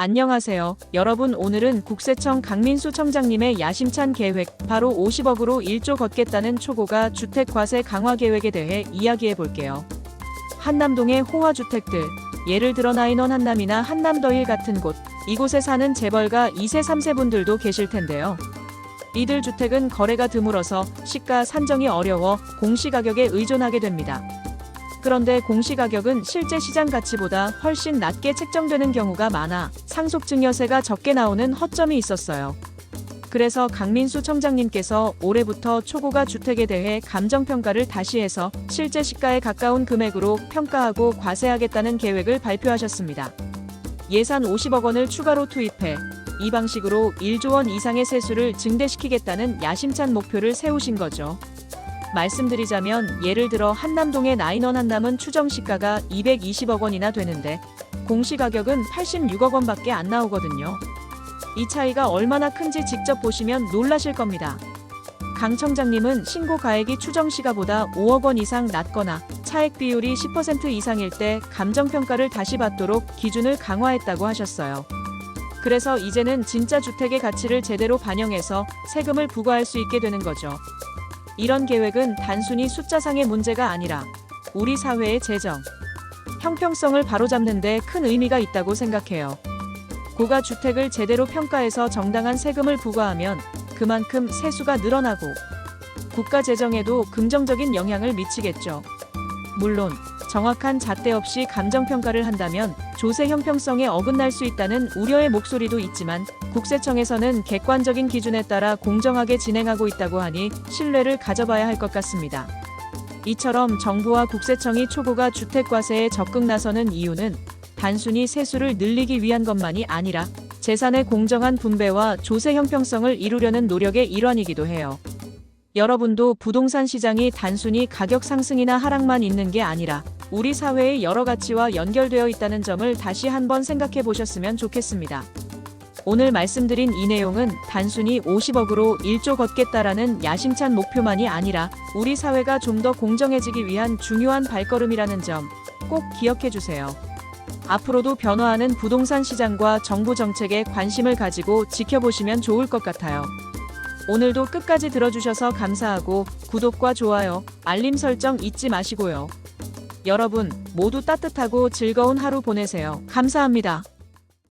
안녕하세요. 여러분 오늘은 국세청 강민수 청장님의 야심찬 계획 바로 50억으로 1조 걷겠다는 초고가 주택 과세 강화 계획에 대해 이야기해 볼게요. 한남동의 호화주택들 예를 들어 나인원 한남이나 한남더힐 같은 곳 이곳에 사는 재벌가 2세 3세 분들도 계실 텐데요. 이들 주택은 거래가 드물어서 시가 산정이 어려워 공시가격에 의존하게 됩니다. 그런데 공시가격은 실제 시장 가치보다 훨씬 낮게 책정되는 경우가 많아 상속증여세가 적게 나오는 허점이 있었어요. 그래서 강민수 청장님께서 올해부터 초고가 주택에 대해 감정평가를 다시 해서 실제 시가에 가까운 금액으로 평가하고 과세하겠다는 계획을 발표하셨습니다. 예산 50억 원을 추가로 투입해 이 방식으로 1조 원 이상의 세수를 증대시키겠다는 야심찬 목표를 세우신 거죠. 말씀드리자면 예를 들어 한남동의 나인원 한남은 추정 시가가 220억 원이나 되는데 공시 가격은 86억 원밖에 안 나오거든요. 이 차이가 얼마나 큰지 직접 보시면 놀라실 겁니다. 강 청장님은 신고 가액이 추정 시가보다 5억 원 이상 낮거나 차액 비율이 10% 이상일 때 감정평가를 다시 받도록 기준을 강화했다고 하셨어요. 그래서 이제는 진짜 주택의 가치를 제대로 반영해서 세금을 부과할 수 있게 되는 거죠. 이런 계획은 단순히 숫자상의 문제가 아니라 우리 사회의 재정, 형평성을 바로잡는 데 큰 의미가 있다고 생각해요. 고가 주택을 제대로 평가해서 정당한 세금을 부과하면 그만큼 세수가 늘어나고 국가 재정에도 긍정적인 영향을 미치겠죠. 물론 정확한 잣대 없이 감정평가를 한다면 조세 형평성에 어긋날 수 있다는 우려의 목소리도 있지만 국세청에서는 객관적인 기준에 따라 공정하게 진행하고 있다고 하니 신뢰를 가져봐야 할 것 같습니다. 이처럼 정부와 국세청이 초고가 주택과세에 적극 나서는 이유는 단순히 세수를 늘리기 위한 것만이 아니라 재산의 공정한 분배와 조세 형평성을 이루려는 노력의 일환이기도 해요. 여러분도 부동산 시장이 단순히 가격 상승이나 하락만 있는 게 아니라 우리 사회의 여러 가치와 연결되어 있다는 점을 다시 한번 생각해 보셨으면 좋겠습니다. 오늘 말씀드린 이 내용은 단순히 50억으로 1조 걷겠다라는 야심찬 목표만이 아니라 우리 사회가 좀 더 공정해지기 위한 중요한 발걸음이라는 점 꼭 기억해 주세요. 앞으로도 변화하는 부동산 시장과 정부 정책에 관심을 가지고 지켜보시면 좋을 것 같아요. 오늘도 끝까지 들어주셔서 감사하고 구독과 좋아요, 알림 설정 잊지 마시고요. 여러분 모두 따뜻하고 즐거운 하루 보내세요. 감사합니다.